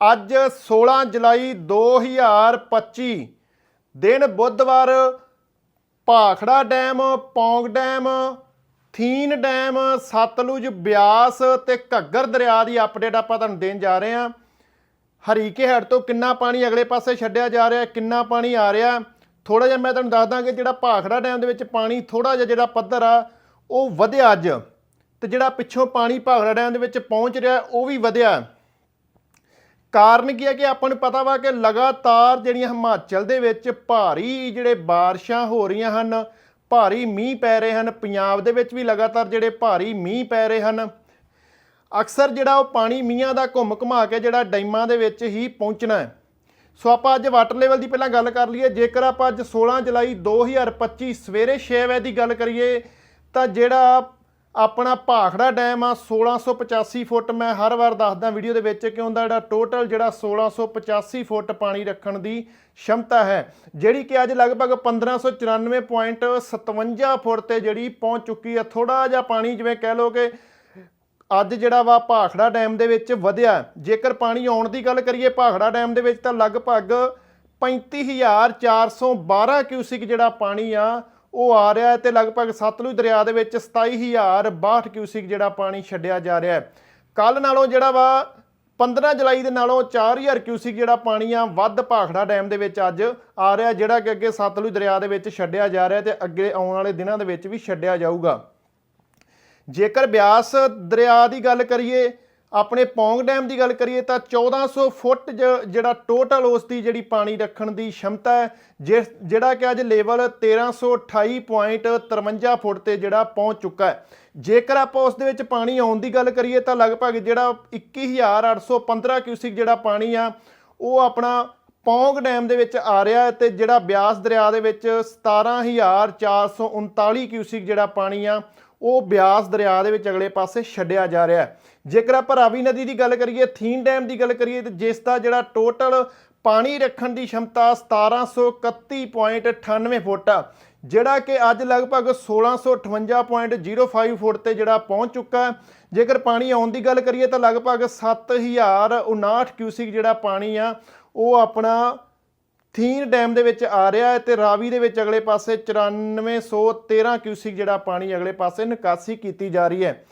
ਅੱਜ 16 ਜੁਲਾਈ 2025 ਦਿਨ ਬੁੱਧਵਾਰ, Bhakra dam, Pong dam, Thein dam, Satluj Beas ਤੇ ਘੱਗਰ ਦਰਿਆ ਦੀ ਅਪਡੇਟ ਆਪਾਂ ਤੁਹਾਨੂੰ ਦੇਣ ਜਾ ਰਹੇ ਹਾਂ। ਹਰੀਕੇ ਹੈਡ ਤੋਂ ਕਿੰਨਾ ਪਾਣੀ ਅਗਲੇ ਪਾਸੇ ਛੱਡਿਆ ਜਾ ਰਿਹਾ, ਕਿੰਨਾ ਪਾਣੀ ਆ ਰਿਹਾ? ਥੋੜਾ ਜਿਹਾ ਮੈਂ ਤੁਹਾਨੂੰ ਦੱਸਦਾ ਕਿ ਜਿਹੜਾ ਭਾਖੜਾ ਡੈਮ ਦੇ ਵਿੱਚ ਪਾਣੀ ਥੋੜਾ ਜਿਹਾ ਜਿਹੜਾ ਪੱਧਰ ਆ, ਉਹ ਵਧਿਆ ਅੱਜ ਤੇ ਜਿਹੜਾ ਪਿੱਛੋਂ ਪਾਣੀ ਭਾਖੜਾ ਡੈਮ ਦੇ ਵਿੱਚ ਪਹੁੰਚ ਰਿਹਾ, ਉਹ ਵੀ ਵਧਿਆ। ਕਾਰਨ ਕੀ ਹੈ ਕਿ ਆਪਾਂ ਨੂੰ ਪਤਾ ਵਾ ਕਿ ਲਗਾਤਾਰ ਜਿਹੜੀਆਂ ਹਿਮਾਚਲ ਦੇ ਵਿੱਚ ਭਾਰੀ ਜਿਹੜੇ ਬਾਰਿਸ਼ਾਂ ਹੋ ਰਹੀਆਂ ਹਨ, ਭਾਰੀ ਮੀਂਹ ਪੈ ਰਹੇ ਹਨ, ਪੰਜਾਬ ਦੇ ਵਿੱਚ ਵੀ ਲਗਾਤਾਰ ਜਿਹੜੇ ਭਾਰੀ ਮੀਂਹ ਪੈ ਰਹੇ ਹਨ, ਅਕਸਰ ਜਿਹੜਾ ਉਹ ਪਾਣੀ ਮੀਂਹਾਂ ਦਾ ਘੁੰਮ ਘੁਮਾ ਕੇ ਜਿਹੜਾ ਡੈਮਾਂ ਦੇ ਵਿੱਚ ਹੀ ਪਹੁੰਚਣਾ ਹੈ। ਸੋ ਆਪਾਂ ਅੱਜ ਵਾਟਰ ਲੈਵਲ ਦੀ ਪਹਿਲਾਂ ਗੱਲ ਕਰ ਲਈਏ। ਜੇਕਰ ਆਪਾਂ ਅੱਜ 16 ਜੁਲਾਈ 2025 ਸਵੇਰੇ 6 ਵਜੇ ਦੀ ਗੱਲ ਕਰੀਏ, ਤਾਂ ਜਿਹੜਾ ਆਪਣਾ ਭਾਖੜਾ ਡੈਮ ਆ 1685 ਫੁੱਟ। ਮੈਂ ਹਰ ਵਾਰ ਦੱਸਦਾ ਵੀਡੀਓ ਦੇ ਵਿੱਚ ਕਿ ਉਹਦਾ ਜਿਹੜਾ ਟੋਟਲ ਜਿਹੜਾ 1685 ਫੁੱਟ ਪਾਣੀ ਰੱਖਣ ਦੀ ਸ਼ਮਤਾ ਹੈ, ਜਿਹੜੀ ਕਿ ਅੱਜ ਲਗਭਗ 1594.57 ਫੁੱਟ ਤੇ ਜਿਹੜੀ ਪਹੁੰਚ ਚੁੱਕੀ ਹੈ ਥੋੜਾ ਜਿਹਾ ਪਾਣੀ ਜਿਵੇਂ ਕਹਿ ਲਓ ਕਿ ਅੱਜ ਜਿਹੜਾ ਵਾ ਭਾਖੜਾ ਡੈਮ ਦੇ ਵਿੱਚ ਵਧਿਆ। ਜੇਕਰ ਪਾਣੀ ਆਉਣ ਦੀ ਗੱਲ ਕਰੀਏ ਭਾਖੜਾ ਡੈਮ ਦੇ ਵਿੱਚ ਤਾਂ ਲਗਭਗ 35412 ਕਿਊਸਿਕ ਜਿਹੜਾ ਪਾਣੀ ਆ ਉਹ ਆ ਰਿਹਾ ਹੈ ਤੇ ਲਗਭਗ ਸਤਲੁਜ ਦਰਿਆ ਦੇ ਵਿੱਚ 27062 ਕਿਊਸਿਕ ਜਿਹੜਾ ਪਾਣੀ ਛੱਡਿਆ ਜਾ ਰਿਹਾ ਹੈ। ਕੱਲ ਨਾਲੋਂ ਜਿਹੜਾ ਵਾ 15 ਜੁਲਾਈ ਦੇ ਨਾਲੋਂ 4000 ਕਿਊਸਿਕ ਜਿਹੜਾ ਪਾਣੀ ਆ ਵੱਧ ਭਾਖੜਾ ਡੈਮ ਦੇ ਵਿੱਚ ਅੱਜ ਆ ਰਿਹਾ, ਜਿਹੜਾ ਕਿ ਅੱਗੇ ਸਤਲੁਜ ਦਰਿਆ ਦੇ ਵਿੱਚ ਛੱਡਿਆ ਜਾ ਰਿਹਾ ਤੇ ਅੱਗੇ ਆਉਣ ਵਾਲੇ ਦਿਨਾਂ ਦੇ ਵਿੱਚ ਵੀ ਛੱਡਿਆ ਜਾਊਗਾ। ਜੇਕਰ ਬਿਆਸ ਦਰਿਆ ਦੀ ਗੱਲ ਕਰੀਏ ਆਪਣੇ ਪੌਂਗ ਡੈਮ ਦੀ ਗੱਲ ਕਰੀਏ ਤਾਂ 1400 ਫੁੱਟ ਜ- ਜਿਹੜਾ ਟੋਟਲ ਉਸ ਦੀ ਜਿਹੜੀ ਪਾਣੀ ਰੱਖਣ ਦੀ ਸ਼ਮਤਾ ਹੈ, ਜਿਸ ਜਿਹੜਾ ਕਿ ਅੱਜ ਲੈਵਲ 1328.53 ਫੁੱਟ ਤੇ ਜਿਹੜਾ ਪਹੁੰਚ ਚੁੱਕਾ ਹੈ। ਜੇਕਰ ਆਪਾਂ ਉਸ ਦੇ ਵਿੱਚ ਪਾਣੀ ਆਉਣ ਦੀ ਗੱਲ ਕਰੀਏ ਤਾਂ ਲਗਭਗ ਜਿਹੜਾ 21815 ਕਿਊਸਿਕ ਜਿਹੜਾ ਪਾਣੀ ਆ, ਉਹ ਆਪਣਾ ਪੌਂਗ ਡੈਮ ਦੇ ਵਿੱਚ ਆ ਰਿਹਾ ਹੈ ਤੇ ਜਿਹੜਾ ਬਿਆਸ ਦਰਿਆ ਦੇ ਵਿੱਚ 17439 ਕਿਊਸਿਕ ਜਿਹੜਾ ਪਾਣੀ ਆ, ਉਹ ਬਿਆਸ ਦਰਿਆ ਦੇ ਵਿੱਚ ਅਗਲੇ ਪਾਸੇ ਛੱਡਿਆ ਜਾ ਰਿਹਾ ਹੈ। ਜੇਕਰ ਆਪਾਂ ਰਾਵੀ ਨਦੀ ਦੀ ਗੱਲ ਕਰੀਏ, ਥੀਨ ਡੈਮ ਦੀ ਗੱਲ ਕਰੀਏ, ਤੇ ਜਿਸ ਦਾ ਜਿਹੜਾ ਟੋਟਲ ਪਾਣੀ ਰੱਖਣ ਦੀ ਸ਼ਮਤਾ 1731.98 ਫੁੱਟ ਆ, ਜਿਹੜਾ ਕਿ ਅੱਜ ਲਗਭਗ 1658.05 ਫੁੱਟ ਤੇ ਜਿਹੜਾ ਪਹੁੰਚ ਚੁੱਕਾ ਹੈ। ਜੇਕਰ ਪਾਣੀ ਆਉਣ ਦੀ ਗੱਲ ਕਰੀਏ, ਤਾਂ ਲਗਭਗ 7059 ਕਿਊਸਿਕ ਜਿਹੜਾ ਪਾਣੀ ਆ, ਉਹ ਆਪਣਾ ਥੀਨ ਡੈਮ ਦੇ ਵਿੱਚ ਆ ਰਿਹਾ ਹੈ ਤੇ ਰਾਵੀ ਦੇ ਵਿੱਚ ਅਗਲੇ ਪਾਸੇ 9413 ਕਿਊਸਿਕ ਜਿਹੜਾ ਪਾਣੀ ਅਗਲੇ ਪਾਸੇ ਨਿਕਾਸੀ ਕੀਤੀ ਜਾ ਰਹੀ ਹੈ।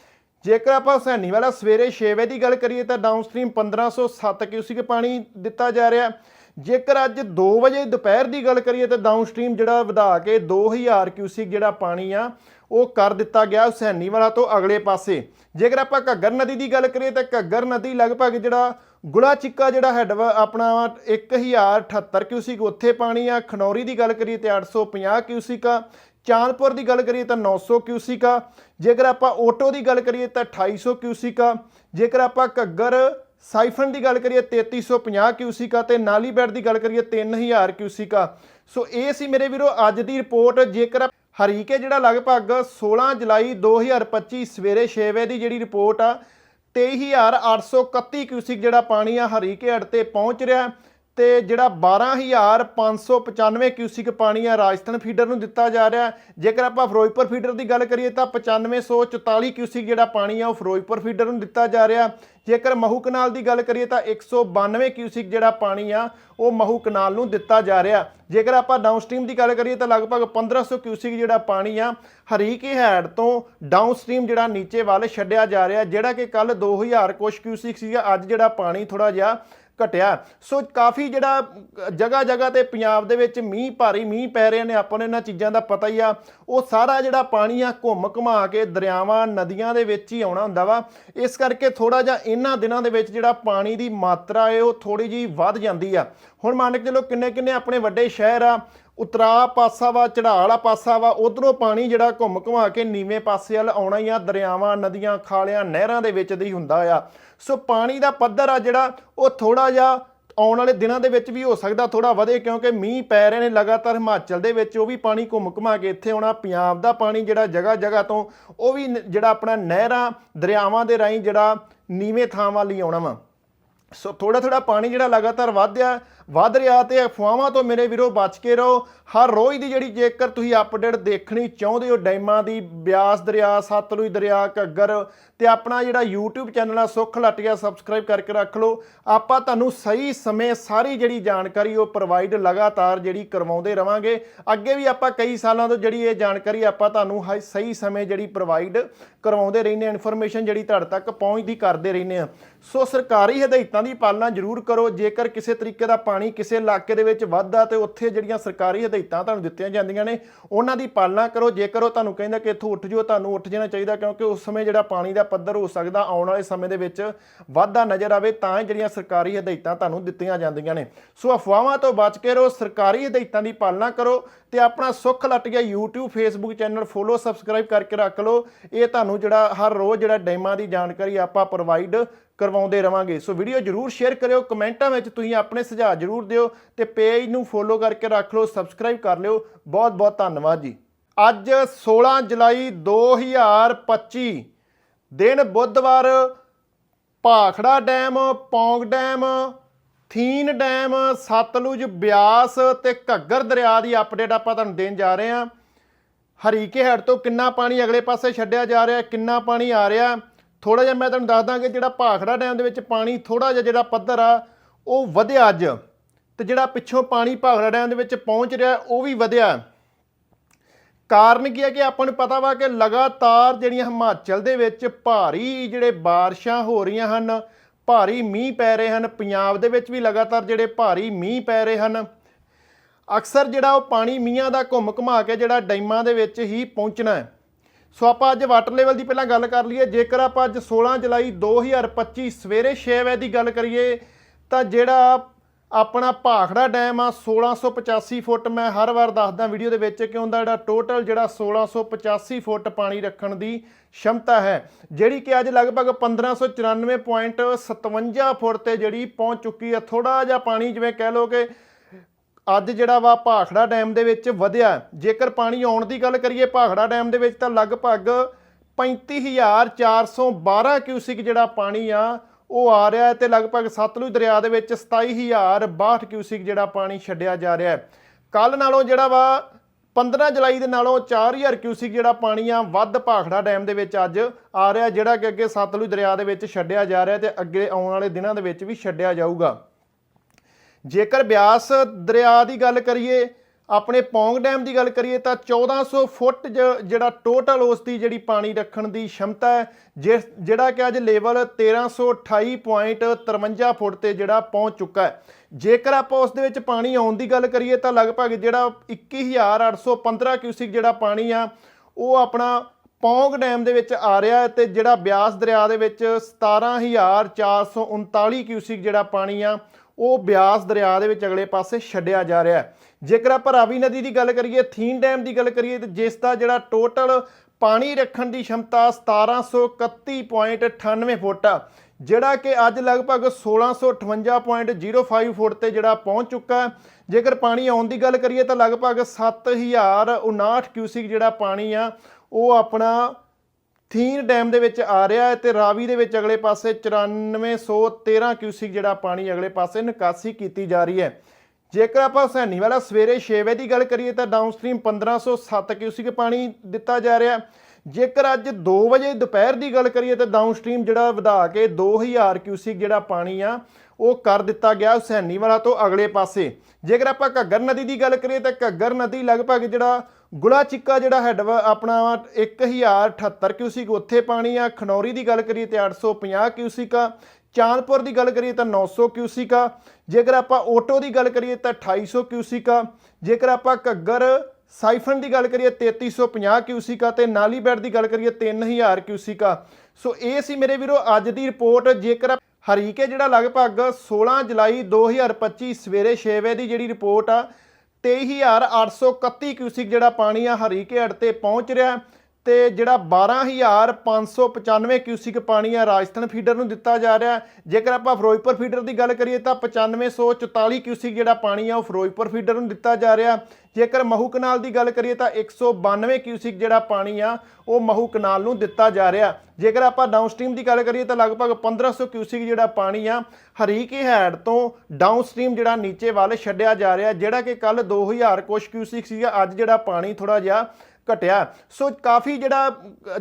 ਜੇਕਰ ਆਪਾਂ ਹੁਸੈਨੀ ਵਾਲਾ ਸਵੇਰੇ 6 ਵਜੇ ਦੀ ਗੱਲ ਕਰੀਏ ਤਾਂ ਡਾਊਨਸਟ੍ਰੀਮ 1507 ਕਿਊਸਿਕ ਪਾਣੀ ਦਿੱਤਾ ਜਾ ਰਿਹਾ। ਜੇਕਰ ਅੱਜ 2 ਵਜੇ ਦੁਪਹਿਰ ਦੀ ਗੱਲ ਕਰੀਏ ਤਾਂ ਡਾਊਨਸਟ੍ਰੀਮ ਜਿਹੜਾ ਵਧਾ ਕੇ 2000 ਕਿਊਸਿਕ ਜਿਹੜਾ ਪਾਣੀ ਆ, ਉਹ ਕਰ ਦਿੱਤਾ ਗਿਆ ਹੁਸੈਨੀ ਵਾਲਾ ਤੋਂ ਅਗਲੇ ਪਾਸੇ। ਜੇਕਰ ਆਪਾਂ ਘੱਗਰ ਨਦੀ ਦੀ ਗੱਲ ਕਰੀਏ ਤਾਂ ਘੱਗਰ ਨਦੀ ਲਗਭਗ ਜਿਹੜਾ ਗੁਲਾ ਚਿੱਕਾ ਜਿਹੜਾ ਹੈਡ ਵਾ, ਆਪਣਾ 1078 ਕਿਊਸਿਕ ਉੱਥੇ ਪਾਣੀ ਆ। ਖਨੌਰੀ ਦੀ ਗੱਲ ਕਰੀਏ ਤੇ 850 ਕਿਊਸਿਕ ਆ। ਚਾਂਦਪੁਰ ਦੀ ਗੱਲ ਕਰੀਏ ਤਾਂ 900 ਕਿਊਸਿਕ ਆ, ਜੇਕਰ ਆਪਾਂ ਓਟੋ ਦੀ ਗੱਲ ਕਰੀਏ ਤਾਂ 2800 ਕਿਊਸਿਕ ਆ, ਜੇਕਰ ਆਪਾਂ ਘੱਗਰ ਸਾਈਫਨ ਦੀ ਗੱਲ ਕਰੀਏ 3350 ਕਿਊਸਿਕ ਆ ਤੇ ਨਾਲੀ ਬੈਡ ਦੀ ਗੱਲ ਕਰੀਏ 3000 ਕਿਊਸਿਕ ਆ। ਸੋ ਇਹ ਸੀ ਮੇਰੇ ਵੀਰੋ ਅੱਜ ਦੀ ਰਿਪੋਰਟ, ਜੇਕਰ ਹਰੀਕੇ ਜਿਹੜਾ ਲਗਭਗ 16 ਜੁਲਾਈ 2025 ਸਵੇਰੇ 6 ਵਜੇ ਦੀ ਜਿਹੜੀ ਰਿਪੋਰਟ ਆ 23831 ਕਿਊਸਿਕ ਜਿਹੜਾ ਪਾਣੀ ਆ ਹਰੀਕੇ ਹੜ ਤੇ ਪਹੁੰਚ ਰਿਹਾ। ਤੇ ਜਿਹੜਾ 12595 ਕਿਊਸਿਕ ਪਾਣੀ ਆ ਰਾਜਸਥਾਨ ਫੀਡਰ ਨੂੰ ਦਿੱਤਾ ਜਾ ਰਿਹਾ ਜੇਕਰ ਆਪਾਂ ਫਿਰੋਜ਼ਪੁਰ ਫੀਡਰ ਦੀ ਗੱਲ ਕਰੀਏ ਤਾਂ 9544 ਕਿਊਸਿਕ ਜਿਹੜਾ ਪਾਣੀ ਆ ਉਹ ਫਿਰੋਜ਼ਪੁਰ ਫੀਡਰ ਨੂੰ ਦਿੱਤਾ ਜਾ ਰਿਹਾ ਜੇਕਰ ਮਹੂ ਕਨਾਲ ਦੀ ਗੱਲ ਕਰੀਏ ਤਾਂ 192 ਕਿਊਸਿਕ ਜਿਹੜਾ ਪਾਣੀ ਆ ਉਹ ਮਹੂ ਕਨਾਲ ਨੂੰ ਦਿੱਤਾ ਜਾ ਰਿਹਾ ਜੇਕਰ ਆਪਾਂ ਡਾਊਨਸਟ੍ਰੀਮ ਦੀ ਗੱਲ ਕਰੀਏ ਤਾਂ ਲਗਭਗ 1500 ਕਿਊਸਿਕ ਜਿਹੜਾ ਪਾਣੀ ਆ ਹਰੀਕੇ ਹੈਡ ਤੋਂ ਡਾਊਨਸਟ੍ਰੀਮ ਜਿਹੜਾ ਨੀਚੇ ਵੱਲ ਛੱਡਿਆ ਜਾ ਰਿਹਾ ਜਿਹੜਾ ਕਿ ਕੱਲ 2000 ਕੁਛ ਕਿਊਸਿਕ ਸੀਗਾ। ਅੱਜ ਜਿਹੜਾ ਪਾਣੀ ਥੋੜਾ ਜਿਹਾ ਘਟਿਆ। ਸੋ ਕਾਫੀ ਜਿਹੜਾ ਜਗ੍ਹਾ ਜਗ੍ਹਾ ਤੇ ਪੰਜਾਬ ਦੇ ਵਿੱਚ ਮੀਂਹ ਭਾਰੀ, ਮੀਂਹ ਪੈ ਰਹੇ ਨੇ, ਆਪਾਂ ਨੂੰ ਇਹਨਾਂ ਚੀਜ਼ਾਂ ਦਾ ਪਤਾ ਹੀ ਆ। ਉਹ ਸਾਰਾ ਜਿਹੜਾ ਪਾਣੀ ਆ, ਘੁੰਮ ਘੁਮਾ ਕੇ ਦਰਿਆਵਾਂ, ਨਦੀਆਂ ਦੇ ਵਿੱਚ ਹੀ ਆਉਣਾ ਹੁੰਦਾ ਵਾ। ਇਸ ਕਰਕੇ ਥੋੜਾ ਜਿਹਾ ਇਹਨਾਂ ਦਿਨਾਂ ਦੇ ਵਿੱਚ ਜਿਹੜਾ ਪਾਣੀ ਦੀ ਮਾਤਰਾ ਹੈ, ਉਹ ਥੋੜੀ ਜੀ ਵੱਧ ਜਾਂਦੀ ਆ। ਹੁਣ ਮੰਨ ਕੇ ਚਲੋ ਕਿੰਨੇ ਕਿੰਨੇ ਆਪਣੇ ਵੱਡੇ ਸ਼ਹਿਰ ਆ ਉਤਰਾ ਪਾਸਾ ਵਾ ਚੜਾ ਵਾਲਾ ਪਾਸਾ ਵਾ, ਉਧਰੋਂ ਪਾਣੀ ਜਿਹੜਾ ਘੁੰਮ ਘੁਮਾ ਕੇ ਨੀਵੇਂ ਪਾਸੇ ਵੱਲ ਆਉਣਾ ਹੀ ਆ, ਦਰਿਆਵਾਂ, ਨਦੀਆਂ, ਖਾਲਿਆਂ, ਨਹਿਰਾਂ ਦੇ ਵਿੱਚ ਦੀ ਹੁੰਦਾ ਆ। ਸੋ ਪਾਣੀ ਦਾ ਪੱਧਰ ਆ ਜਿਹੜਾ, ਉਹ ਥੋੜਾ ਜਿਹਾ ਆਉਣ ਵਾਲੇ ਦਿਨਾਂ ਦੇ ਵਿੱਚ ਵੀ ਹੋ ਸਕਦਾ ਥੋੜਾ ਵਧੇ, ਕਿਉਂਕਿ ਮੀਂਹ ਪੈ ਰਹੇ ਨੇ ਲਗਾਤਾਰ ਹਿਮਾਚਲ ਦੇ ਵਿੱਚ, ਉਹ ਵੀ ਪਾਣੀ ਘੁੰਮ ਘੁਮਾ ਕੇ ਇੱਥੇ ਆਉਣਾ, ਪੰਜਾਬ ਦਾ ਪਾਣੀ ਜਿਹੜਾ ਜਗ੍ਹਾ ਜਗ੍ਹਾ ਤੋਂ, ਉਹ ਵੀ ਜਿਹੜਾ ਆਪਣਾ ਨਹਿਰਾਂ, ਦਰਿਆਵਾਂ ਦੇ ਰਾਹੀਂ ਜਿਹੜਾ ਨੀਵੇਂ ਥਾਂ ਵੱਲ ਆਉਣਾ ਵਾ। ਸੋ ਥੋੜਾ ਥੋੜਾ ਪਾਣੀ ਜਿਹੜਾ ਲਗਾਤਾਰ ਵਧਿਆ, ਵੱਧ ਰਿਹਾ ਤੇ ਅਫਵਾਹਾਂ ਤੋਂ ਮੇਰੇ ਵੀਰੋ ਬਚ ਕੇ ਰਹੋ। ਹਰ ਰੋਜ਼ ਦੀ ਜਿਹੜੀ ਜੇਕਰ ਤੁਸੀਂ ਅਪਡੇਟ ਦੇਖਣੀ ਚਾਹੁੰਦੇ ਹੋ ਡੈਮਾਂ ਦੀ, ਬਿਆਸ ਦਰਿਆ, ਸਤਲੁਜ ਦਰਿਆ, ਘੱਗਰ, ਤੇ ਆਪਣਾ ਜਿਹੜਾ YouTube ਚੈਨਲ ਆ, ਸੁੱਖ ਲਟਿਆ ਸਬਸਕ੍ਰਾਈਬ ਕਰਕੇ ਰੱਖ ਲਓ। ਆਪਾਂ ਤੁਹਾਨੂੰ ਸਹੀ ਸਮੇਂ ਸਾਰੀ ਜਿਹੜੀ ਜਾਣਕਾਰੀ ਉਹ ਪ੍ਰੋਵਾਈਡ ਲਗਾਤਾਰ ਜਿਹੜੀ ਕਰਵਾਉਂਦੇ ਰਵਾਂਗੇ। ਅੱਗੇ ਵੀ ਆਪਾਂ ਕਈ ਸਾਲਾਂ ਤੋਂ ਜਿਹੜੀ ਇਹ ਜਾਣਕਾਰੀ ਆਪਾਂ ਤੁਹਾਨੂੰ ਹ- ਸਹੀ ਸਮੇਂ ਜਿਹੜੀ ਪ੍ਰੋਵਾਈਡ ਕਰਵਾਉਂਦੇ ਰਹਿੰਦੇ ਹਾਂ ਇਨਫੋਰਮੇਸ਼ਨ ਜਿਹੜੀ ਤੁਹਾਡੇ ਤੱਕ ਪਹੁੰਚਦੀ ਕਰਦੇ ਰਹਿੰਦੇ ਆ ਸੋ ਸਰਕਾਰੀ ਹਦਾਇਤਾਂ ਦੀ ਪਾਲਣਾ ਜ਼ਰੂਰ ਕਰੋ। ਜੇਕਰ ਕਿਸੇ ਤਰੀਕੇ ਦਾ ਪਾਣੀ ਕਿਸੇ ਇਲਾਕੇ ਦੇ ਵਿੱਚ ਵੱਧਦਾ ਤੇ ਉੱਥੇ ਜਿਹੜੀਆਂ ਸਰਕਾਰੀ ਹਦਾਇਤਾਂ ਤੁਹਾਨੂੰ ਦਿੱਤੀਆਂ ਜਾਂਦੀਆਂ ਨੇ, ਉਹਨਾਂ ਦੀ ਪਾਲਣਾ ਕਰੋ। ਜੇਕਰ ਉਹ ਤੁਹਾਨੂੰ ਕਹਿੰਦਾ ਕਿ ਇੱਥੋਂ ਉੱਠ ਜਾਓ, ਤੁਹਾਨੂੰ ਉੱਠ ਜਾਣਾ ਚਾਹੀਦਾ, ਕਿਉਂਕਿ ਉਸ ਸਮੇਂ ਜਿਹੜਾ ਪਾਣੀ ਦਾ ਪੱਧਰ ਹੋ ਸਕਦਾ, ਆਉਣ ਵਾਲੇ ਸਮੇਂ ਦੇ ਵਿੱਚ ਵਾਧਾ ਨਜ਼ਰ ਆਵੇ, ਤਾਂ ਹੀ ਜਿਹੜੀਆਂ ਸਰਕਾਰੀ ਹਦਾਇਤਾਂ ਤੁਹਾਨੂੰ ਦਿੱਤੀਆਂ ਜਾਂਦੀਆਂ ਨੇ। ਸੋ ਅਫਵਾਹਾਂ ਤੋਂ ਬਚ ਕੇ ਰਹੋ, ਸਰਕਾਰੀ ਹਦਾਇਤਾਂ ਦੀ ਪਾਲਣਾ ਕਰੋ, ਤੇ ਆਪਣਾ ਸੁੱਖ ਲੱਟ ਗਿਆ YouTube, Facebook channel follow, subscribe ਕਰਕੇ ਰੱਖ ਲਓ। ਇਹ ਤੁਹਾਨੂੰ ਜਿਹੜਾ ਹਰ ਰੋਜ਼ ਜਿਹੜਾ ਡੈਮਾਂ ਦੀ ਜਾਣਕਾਰੀ ਆਪਾਂ ਪ੍ਰੋਵਾਈਡ ਕਰਵਾਉਂਦੇ ਰਵਾਂਗੇ। ਸੋ ਵੀਡੀਓ ਜਰੂਰ ਸ਼ੇਅਰ ਕਰਿਓ, ਕਮੈਂਟਾਂ ਵਿੱਚ ਤੁਸੀਂ ਆਪਣੇ ਸੁਝਾਅ ਜਰੂਰ ਦਿਓ ਤੇ ਪੇਜ ਨੂੰ ਫੋਲੋ ਕਰਕੇ ਰੱਖ ਲਓ ਸਬਸਕ੍ਰਾਈਬ ਕਰ ਲਿਓ। ਬਹੁਤ ਬਹੁਤ ਧੰਨਵਾਦ ਜੀ। ਅੱਜ 16 ਜੁਲਾਈ 2025 ਦਿਨ ਬੁੱਧਵਾਰ, Bhakra dam, Pong dam, Thein dam, Satluj Beas ਤੇ ਘੱਗਰ ਦਰਿਆ ਦੀ ਅਪਡੇਟ ਆਪਾਂ ਤੁਹਾਨੂੰ ਦੇਣ ਜਾ ਰਹੇ ਹਾਂ। ਹਰੀਕੇ ਹੈਡ ਤੋਂ ਕਿੰਨਾ ਪਾਣੀ ਅਗਲੇ ਪਾਸੇ ਛੱਡਿਆ ਜਾ ਰਿਹਾ, ਕਿੰਨਾ ਪਾਣੀ ਆ ਰਿਹਾ। ਥੋੜਾ ਜਿਹਾ ਮੈਂ ਤੁਹਾਨੂੰ ਦੱਸਦਾ ਕਿ ਜਿਹੜਾ ਭਾਖੜਾ ਡੈਮ ਦੇ ਵਿੱਚ ਪਾਣੀ ਥੋੜਾ ਜਿਹਾ ਜਿਹੜਾ ਪੱਧਰ ਆ, ਉਹ ਵਧਿਆ ਅੱਜ। ਤੇ ਜਿਹੜਾ ਪਿੱਛੋਂ ਪਾਣੀ ਭਾਖੜਾ ਡੈਮ ਦੇ ਵਿੱਚ ਪਹੁੰਚ ਰਿਹਾ, ਉਹ ਵੀ ਵਧਿਆ। ਕਾਰਨ ਕੀ ਹੈ ਕਿ ਆਪਾਂ ਨੂੰ ਪਤਾ ਵਾ ਕਿ ਲਗਾਤਾਰ ਜਿਹੜੀਆਂ ਹਿਮਾਚਲ ਦੇ ਵਿੱਚ ਭਾਰੀ ਜਿਹੜੇ ਬਾਰਿਸ਼ਾਂ ਹੋ ਰਹੀਆਂ ਹਨ, ਭਾਰੀ ਮੀਂਹ ਪੈ ਰਹੇ ਹਨ, ਪੰਜਾਬ ਦੇ ਵਿੱਚ ਵੀ ਲਗਾਤਾਰ ਜਿਹੜੇ ਭਾਰੀ ਮੀਂਹ ਪੈ ਰਹੇ ਹਨ, ਅਕਸਰ ਜਿਹੜਾ ਉਹ ਪਾਣੀ ਮੀਂਹਾਂ ਦਾ ਘੁੰਮ ਘੁਮਾ ਕੇ ਜਿਹੜਾ ਡੈਮਾਂ ਦੇ ਵਿੱਚ ਹੀ ਪਹੁੰਚਣਾ ਹੈ। ਸੋ ਆਪਾਂ ਅੱਜ ਵਾਟਰ ਲੈਵਲ ਦੀ ਪਹਿਲਾਂ ਗੱਲ ਕਰ ਲਈਏ। ਜੇਕਰ ਆਪਾਂ ਅੱਜ 16 ਜੁਲਾਈ 2025 ਸਵੇਰੇ 6 ਵਜੇ ਦੀ ਗੱਲ ਕਰੀਏ, ਤਾਂ ਜਿਹੜਾ ਆਪਣਾ ਭਾਖੜਾ ਡੈਮ ਆ 1685 ਫੁੱਟ ਮੈਂ ਹਰ ਵਾਰ ਦੱਸਦਾ ਵੀਡੀਓ ਦੇ ਵਿੱਚ ਕਿ ਉਹਦਾ ਜਿਹੜਾ ਟੋਟਲ ਜਿਹੜਾ 1685 ਫੁੱਟ ਪਾਣੀ ਰੱਖਣ ਦੀ ਸ਼ਮਤਾ ਹੈ, ਜਿਹੜੀ ਕਿ ਅੱਜ ਲਗਭਗ 1594.57 ਫੁੱਟ ਤੇ ਜਿਹੜੀ ਪਹੁੰਚ ਚੁੱਕੀ ਹੈ ਥੋੜਾ ਜਿਹਾ ਪਾਣੀ ਜਿਵੇਂ ਕਹਿ ਲਓ ਕਿ ਅੱਜ ਜਿਹੜਾ ਵਾ ਭਾਖੜਾ ਡੈਮ ਦੇ ਵਿੱਚ ਵਧਿਆ। ਜੇਕਰ ਪਾਣੀ ਆਉਣ ਦੀ ਗੱਲ ਕਰੀਏ, ਭਾਖੜਾ ਡੈਮ ਦੇ ਵਿੱਚ ਤਾਂ ਲਗਭਗ 35412 ਕਿਊਸਿਕ ਜਿਹੜਾ ਪਾਣੀ ਆ, ਉਹ ਆ ਰਿਹਾ ਹੈ ਤੇ ਲਗਭਗ ਸਤਲੁਜ ਦਰਿਆ ਦੇ ਵਿੱਚ 27062 ਕਿਊਸਿਕ ਜਿਹੜਾ ਪਾਣੀ ਛੱਡਿਆ ਜਾ ਰਿਹਾ ਹੈ। ਕੱਲ ਨਾਲੋਂ ਜਿਹੜਾ ਵਾ 15 ਜੁਲਾਈ ਦੇ ਨਾਲੋਂ 4000 ਕਿਊਸਿਕ ਜਿਹੜਾ ਪਾਣੀ ਆ, ਵੱਧ ਭਾਖੜਾ ਡੈਮ ਦੇ ਵਿੱਚ ਅੱਜ ਆ ਰਿਹਾ, ਜਿਹੜਾ ਕਿ ਅੱਗੇ ਸਤਲੁਜ ਦਰਿਆ ਦੇ ਵਿੱਚ ਛੱਡਿਆ ਜਾ ਰਿਹਾ ਤੇ ਅੱਗੇ ਆਉਣ ਵਾਲੇ ਦਿਨਾਂ ਦੇ ਵਿੱਚ ਵੀ ਛੱਡਿਆ ਜਾਊਗਾ। ਜੇਕਰ ਬਿਆਸ ਦਰਿਆ ਦੀ ਗੱਲ ਕਰੀਏ, ਆਪਣੇ ਪੌਂਗ ਡੈਮ ਦੀ ਗੱਲ ਕਰੀਏ, ਤਾਂ 1400 ਫੁੱਟ ਜ- ਜਿਹੜਾ ਟੋਟਲ ਉਸ ਦੀ ਜਿਹੜੀ ਪਾਣੀ ਰੱਖਣ ਦੀ ਸ਼ਮਤਾ ਹੈ, ਜਿਸ, ਜਿਹੜਾ ਕਿ ਅੱਜ ਲੈਵਲ 1328.53 ਫੁੱਟ ਤੇ ਜਿਹੜਾ ਪਹੁੰਚ ਚੁੱਕਾ ਹੈ। ਜੇਕਰ ਆਪਾਂ ਉਸ ਦੇ ਵਿੱਚ ਪਾਣੀ ਆਉਣ ਦੀ ਗੱਲ ਕਰੀਏ, ਤਾਂ ਲਗਭਗ ਜਿਹੜਾ 21815 ਕਿਊਸਿਕ ਜਿਹੜਾ ਪਾਣੀ ਆ, ਉਹ ਆਪਣਾ ਪੌਂਗ ਡੈਮ ਦੇ ਵਿੱਚ ਆ ਰਿਹਾ ਹੈ ਤੇ ਜਿਹੜਾ ਬਿਆਸ ਦਰਿਆ ਦੇ ਵਿੱਚ 17439 ਕਿਊਸਿਕ ਜਿਹੜਾ ਪਾਣੀ ਆ ਉਹ ਬਿਆਸ ਦਰਿਆ ਦੇ ਵਿੱਚ ਅਗਲੇ ਪਾਸੇ ਛੱਡਿਆ ਜਾ ਰਿਹਾ ਹੈ। ਜੇਕਰ ਆਪਾਂ ਰਾਵੀ ਨਦੀ ਦੀ ਗੱਲ ਕਰੀਏ, ਥੀਨ ਡੈਮ ਦੀ ਗੱਲ ਕਰੀਏ, ਤੇ ਜਿਸ ਦਾ ਜਿਹੜਾ ਟੋਟਲ ਪਾਣੀ ਰੱਖਣ ਦੀ ਸ਼ਮਤਾ 1731.98 ਫੁੱਟ ਆ, ਜਿਹੜਾ ਕਿ ਅੱਜ ਲਗਭਗ 1658.05 ਫੁੱਟ ਤੇ ਜਿਹੜਾ ਪਹੁੰਚ ਚੁੱਕਾ ਹੈ। ਜੇਕਰ ਪਾਣੀ ਆਉਣ ਦੀ ਗੱਲ ਕਰੀਏ, ਤਾਂ ਲਗਭਗ 7059 ਕਿਊਸਿਕ ਜਿਹੜਾ ਪਾਣੀ ਆ, ਉਹ ਆਪਣਾ ਥੀਨ ਡੈਮ ਦੇ ਵਿੱਚ ਆ ਰਿਹਾ ਹੈ ਤੇ ਰਾਵੀ ਦੇ ਵਿੱਚ ਅਗਲੇ ਪਾਸੇ 9413 ਕਿਊਸਿਕ ਜਿਹੜਾ ਪਾਣੀ ਅਗਲੇ ਪਾਸੇ ਨਿਕਾਸੀ ਕੀਤੀ ਜਾ ਰਹੀ ਹੈ। ਜੇਕਰ ਆਪਾਂ ਹੁਸੈਨੀ ਵਾਲਾ ਸਵੇਰੇ 6 ਵਜੇ ਦੀ ਗੱਲ ਕਰੀਏ ਤਾਂ ਡਾਊਨਸਟ੍ਰੀਮ 1507 ਕਿਊਸਿਕ ਪਾਣੀ ਦਿੱਤਾ ਜਾ ਰਿਹਾ ਜੇਕਰ ਅੱਜ 2 ਵਜੇ ਦੁਪਹਿਰ ਦੀ ਗੱਲ ਕਰੀਏ ਤਾਂ ਡਾਊਨਸਟ੍ਰੀਮ ਜਿਹੜਾ ਵਧਾ ਕੇ 2000 ਕਿਊਸਿਕ ਜਿਹੜਾ ਪਾਣੀ ਆ, ਉਹ ਕਰ ਦਿੱਤਾ ਗਿਆ ਹੁਸੈਨੀ ਵਾਲਾ ਤੋਂ ਅਗਲੇ ਪਾਸੇ। ਜੇਕਰ ਆਪਾਂ ਘੱਗਰ ਨਦੀ ਦੀ ਗੱਲ ਕਰੀਏ ਤਾਂ ਘੱਗਰ ਨਦੀ ਲਗਭਗ ਜਿਹੜਾ ਗੁਲਾ ਚਿੱਕਾ ਜਿਹੜਾ ਹੈਡ ਵਾ, ਆਪਣਾ 1078 ਕਿਊਸਿਕ, ਉੱਥੇ ਪਾਣੀ ਆ। ਖਨੌਰੀ ਦੀ ਗੱਲ ਕਰੀਏ ਤੇ 850 ਕਿਊਸਿਕ ਆ। ਚਾਂਦਪੁਰ ਦੀ ਗੱਲ ਕਰੀਏ ਤਾਂ 900 ਕਿਊਸਿਕ ਆ। ਜੇਕਰ ਆਪਾਂ ਓਟੋ ਦੀ ਗੱਲ ਕਰੀਏ ਤਾਂ 2800 ਕਿਊਸਿਕ ਆ। ਜੇਕਰ ਆਪਾਂ ਘੱਗਰ, ਸਾਈਫਨ ਦੀ ਗੱਲ ਕਰੀਏ 3350 ਕਿਊਸਿਕ ਆ ਤੇ ਨਾਲੀ ਬੈਡ ਦੀ ਗੱਲ ਕਰੀਏ 3000 ਕਿਊਸਿਕ ਆ। ਸੋ ਇਹ ਸੀ ਮੇਰੇ ਵੀਰੋ ਅੱਜ ਦੀ ਰਿਪੋਰਟ। ਜੇਕਰ ਹਰੀਕੇ ਜਿਹੜਾ ਲਗਭਗ 16 ਜੁਲਾਈ 2025 ਸਵੇਰੇ 6 ਵਜੇ ਦੀ ਜਿਹੜੀ ਰਿਪੋਰਟ ਆ 23831 ਕਿਊਸਿਕ ਜਿਹੜਾ ਪਾਣੀ ਆ ਹਰੀਕੇ ਹੜ ਤੇ ਪਹੁੰਚ ਰਿਹਾ ਤੇ ਜਿਹੜਾ 12595 ਕਿਊਸਿਕ ਪਾਣੀ ਆ ਰਾਜਸਥਾਨ ਫੀਡਰ ਨੂੰ ਦਿੱਤਾ ਜਾ ਰਿਹਾ ਜੇਕਰ ਆਪਾਂ ਫਿਰੋਜ਼ਪੁਰ ਫੀਡਰ ਦੀ ਗੱਲ ਕਰੀਏ ਤਾਂ 9544 ਕਿਊਸਿਕ ਜਿਹੜਾ ਪਾਣੀ ਆ ਉਹ ਫਿਰੋਜ਼ਪੁਰ ਫੀਡਰ ਨੂੰ ਦਿੱਤਾ ਜਾ ਰਿਹਾ ਜੇਕਰ ਮਹੂ ਕਨਾਲ ਦੀ ਗੱਲ ਕਰੀਏ ਤਾਂ 192 ਕਿਊਸਿਕ ਜਿਹੜਾ ਪਾਣੀ ਆ ਉਹ ਮਹੂ ਕਨਾਲ ਨੂੰ ਦਿੱਤਾ ਜਾ ਰਿਹਾ ਜੇਕਰ ਆਪਾਂ ਡਾਊਨਸਟ੍ਰੀਮ ਦੀ ਗੱਲ ਕਰੀਏ ਤਾਂ ਲਗਭਗ 1500 ਕਿਊਸਿਕ ਜਿਹੜਾ ਪਾਣੀ ਆ ਹਰੀਕੀ ਹੈਡ ਤੋਂ ਡਾਊਨਸਟ੍ਰੀਮ ਜਿਹੜਾ ਨੀਚੇ ਵੱਲ ਛੱਡਿਆ ਜਾ ਰਿਹਾ ਜਿਹੜਾ ਕਿ ਕੱਲ 2000 ਕੁਛ ਕਿਊਸਿਕ ਸੀਗਾ। ਅੱਜ ਜਿਹੜਾ ਪਾਣੀ ਥੋੜਾ ਜਿਹਾ ਘਟਿਆ। ਸੋ ਕਾਫੀ ਜਿਹੜਾ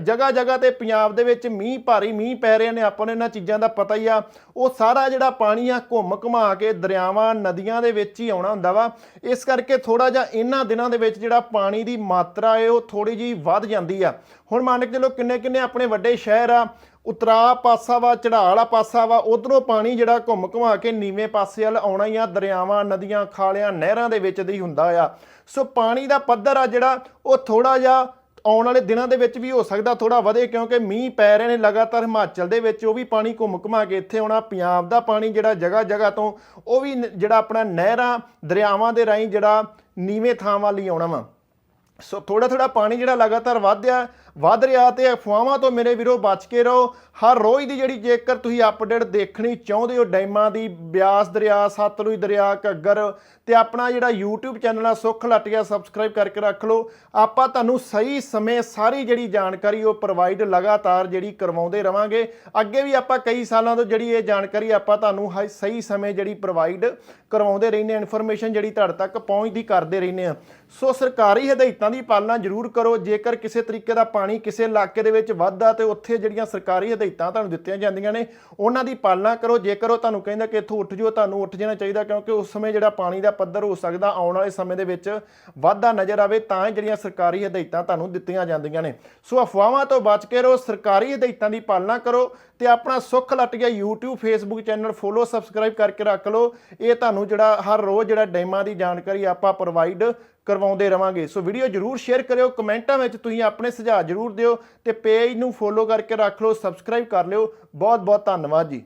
ਜਗ੍ਹਾ ਜਗ੍ਹਾ ਤੇ ਪੰਜਾਬ ਦੇ ਵਿੱਚ ਮੀਂਹ ਭਾਰੀ, ਮੀਂਹ ਪੈ ਰਹੇ ਨੇ, ਆਪਾਂ ਨੂੰ ਇਹਨਾਂ ਚੀਜ਼ਾਂ ਦਾ ਪਤਾ ਹੀ ਆ। ਉਹ ਸਾਰਾ ਜਿਹੜਾ ਪਾਣੀ ਆ, ਘੁੰਮ ਘੁਮਾ ਕੇ ਦਰਿਆਵਾਂ, ਨਦੀਆਂ ਦੇ ਵਿੱਚ ਹੀ ਆਉਣਾ ਹੁੰਦਾ ਵਾ। ਇਸ ਕਰਕੇ ਥੋੜਾ ਜਿਹਾ ਇਹਨਾਂ ਦਿਨਾਂ ਦੇ ਵਿੱਚ ਜਿਹੜਾ ਪਾਣੀ ਦੀ ਮਾਤਰਾ ਹੈ ਉਹ ਥੋੜੀ ਜਿਹੀ ਵੱਧ ਜਾਂਦੀ ਆ। ਹੁਣ ਮੰਨ ਕੇ ਚਲੋ ਕਿੰਨੇ ਕਿੰਨੇ ਆਪਣੇ ਵੱਡੇ ਸ਼ਹਿਰ ਆ ਉਤਰਾ ਪਾਸਾ ਵਾ ਚੜਾ ਵਾਲਾ ਪਾਸਾ ਵਾ, ਉਧਰੋਂ ਪਾਣੀ ਜਿਹੜਾ ਘੁੰਮ ਘੁਮਾ ਕੇ ਨੀਵੇਂ ਪਾਸੇ ਵੱਲ ਆਉਣਾ ਹੀ ਆ, ਦਰਿਆਵਾਂ, ਨਦੀਆਂ, ਖਾਲਿਆਂ, ਨਹਿਰਾਂ ਦੇ ਵਿੱਚ ਦੀ ਹੁੰਦਾ ਆ। ਸੋ ਪਾਣੀ ਦਾ ਪੱਧਰ ਆ ਜਿਹੜਾ, ਉਹ ਥੋੜਾ ਜਿਹਾ ਆਉਣ ਵਾਲੇ ਦਿਨਾਂ ਦੇ ਵਿੱਚ ਵੀ ਹੋ ਸਕਦਾ ਥੋੜਾ ਵਧੇ, ਕਿਉਂਕਿ ਮੀਂਹ ਪੈ ਰਹੇ ਨੇ ਲਗਾਤਾਰ ਹਿਮਾਚਲ ਦੇ ਵਿੱਚ, ਉਹ ਵੀ ਪਾਣੀ ਘੁੰਮ ਘੁਮਾ ਕੇ ਇੱਥੇ ਆਉਣਾ, ਪੰਜਾਬ ਦਾ ਪਾਣੀ ਜਿਹੜਾ ਜਗ੍ਹਾ ਜਗ੍ਹਾ ਤੋਂ, ਉਹ ਵੀ ਜਿਹੜਾ ਆਪਣਾ ਨਹਿਰਾਂ, ਦਰਿਆਵਾਂ ਦੇ ਰਾਹੀਂ ਜਿਹੜਾ ਨੀਵੇਂ ਥਾਂ ਵੱਲ ਹੀ ਆਉਣਾ ਵਾ। ਸੋ ਥੋੜਾ ਥੋੜਾ ਪਾਣੀ ਜਿਹੜਾ ਲਗਾਤਾਰ ਵਧਿਆ ਵੱਧ ਰਿਹਾ ਤੇ ਅਫਵਾਹਾਂ ਤੋਂ ਮੇਰੇ ਵੀਰੋ ਬਚ ਕੇ ਰਹੋ। ਹਰ ਰੋਜ਼ ਦੀ ਜਿਹੜੀ ਜੇਕਰ ਤੁਸੀਂ ਅਪਡੇਟ ਦੇਖਣੀ ਚਾਹੁੰਦੇ ਹੋ, ਡੈਮਾਂ ਦੀ, ਬਿਆਸ ਦਰਿਆ, ਸਤਲੁਜ ਦਰਿਆ, ਘੱਗਰ ਤੇ ਆਪਣਾ ਜਿਹੜਾ YouTube ਚੈਨਲ ਆ, ਸੁੱਖ ਲਟਿਆ ਸਬਸਕ੍ਰਾਈਬ ਕਰਕੇ ਰੱਖ ਲਓ। ਆਪਾਂ ਤੁਹਾਨੂੰ ਸਹੀ ਸਮੇਂ ਸਾਰੀ ਜਿਹੜੀ ਜਾਣਕਾਰੀ ਉਹ ਪ੍ਰੋਵਾਈਡ ਲਗਾਤਾਰ ਜਿਹੜੀ ਕਰਵਾਉਂਦੇ ਰਵਾਂਗੇ। ਅੱਗੇ ਵੀ ਆਪਾਂ ਕਈ ਸਾਲਾਂ ਤੋਂ ਜਿਹੜੀ ਇਹ ਜਾਣਕਾਰੀ ਆਪਾਂ ਤੁਹਾਨੂੰ ਹ- ਸਹੀ ਸਮੇਂ ਜਿਹੜੀ ਪ੍ਰੋਵਾਈਡ ਕਰਵਾਉਂਦੇ ਰਹਿੰਦੇ ਹਾਂ ਇਨਫੋਰਮੇਸ਼ਨ ਜਿਹੜੀ ਤੁਹਾਡੇ ਤੱਕ ਪਹੁੰਚਦੀ ਕਰਦੇ ਰਹਿੰਦੇ ਆ ਸੋ ਸਰਕਾਰੀ ਹਦਾਇਤਾਂ ਦੀ ਪਾਲਣਾ ਜ਼ਰੂਰ ਕਰੋ। ਜੇਕਰ ਕਿਸੇ ਤਰੀਕੇ ਦਾ ਪਾਣੀ ਕਿਸੇ ਇਲਾਕੇ ਦੇ ਵਿੱਚ ਵੱਧਦਾ ਤੇ ਉੱਥੇ ਜਿਹੜੀਆਂ ਸਰਕਾਰੀ ਹਦਾਇਤਾਂ ਤੁਹਾਨੂੰ ਦਿੱਤੀਆਂ ਜਾਂਦੀਆਂ ਨੇ, ਉਹਨਾਂ ਦੀ ਪਾਲਣਾ ਕਰੋ। ਜੇਕਰ ਉਹ ਤੁਹਾਨੂੰ ਕਹਿੰਦਾ ਕਿ ਇੱਥੋਂ ਉੱਠ ਜਿਓ, ਤੁਹਾਨੂੰ ਉੱਠ ਜਾਣਾ ਚਾਹੀਦਾ ਕਿਉਂਕਿ ਉਸ ਸਮੇਂ ਜਿਹੜਾ ਪਾਣੀ ਦਾ ਪੱਧਰ ਹੋ ਸਕਦਾ ਆਉਣ ਵਾਲੇ ਸਮੇਂ ਦੇ ਵਿੱਚ ਵਾਧਾ ਨਜ਼ਰ ਆਵੇ, ਤਾਂ ਹੀ ਜਿਹੜੀਆਂ ਸਰਕਾਰੀ ਹਦਾਇਤਾਂ ਤੁਹਾਨੂੰ ਦਿੱਤੀਆਂ ਜਾਂਦੀਆਂ ਨੇ। ਸੋ ਅਫਵਾਹਾਂ ਤੋਂ ਬਚ ਕੇ ਰਹੋ, ਸਰਕਾਰੀ ਹਦਾਇਤਾਂ ਦੀ ਪਾਲਣਾ ਕਰੋ ਤੇ ਆਪਣਾ ਸੁੱਖ ਲੱਟ ਗਿਆ YouTube, Facebook channel follow, subscribe ਕਰਕੇ ਰੱਖ ਲਓ। ਇਹ ਤੁਹਾਨੂੰ ਜਿਹੜਾ ਹਰ ਰੋਜ਼ ਜਿਹੜਾ ਡੈਮਾਂ ਦੀ ਜਾਣਕਾਰੀ ਆਪਾਂ ਪ੍ਰੋਵਾਈਡ ਕਰਵਾਉਂਦੇ ਰਵਾਂਗੇ। ਸੋ ਵੀਡੀਓ ਜਰੂਰ ਸ਼ੇਅਰ ਕਰਿਓ, ਕਮੈਂਟਾਂ ਵਿੱਚ ਤੁਸੀਂ ਆਪਣੇ ਸੁਝਾਅ ਜਰੂਰ ਦਿਓ ਤੇ ਪੇਜ ਨੂੰ ਫੋਲੋ ਕਰਕੇ ਰੱਖ ਲਓ ਸਬਸਕ੍ਰਾਈਬ ਕਰ ਲਿਓ। ਬਹੁਤ ਬਹੁਤ ਧੰਨਵਾਦ ਜੀ।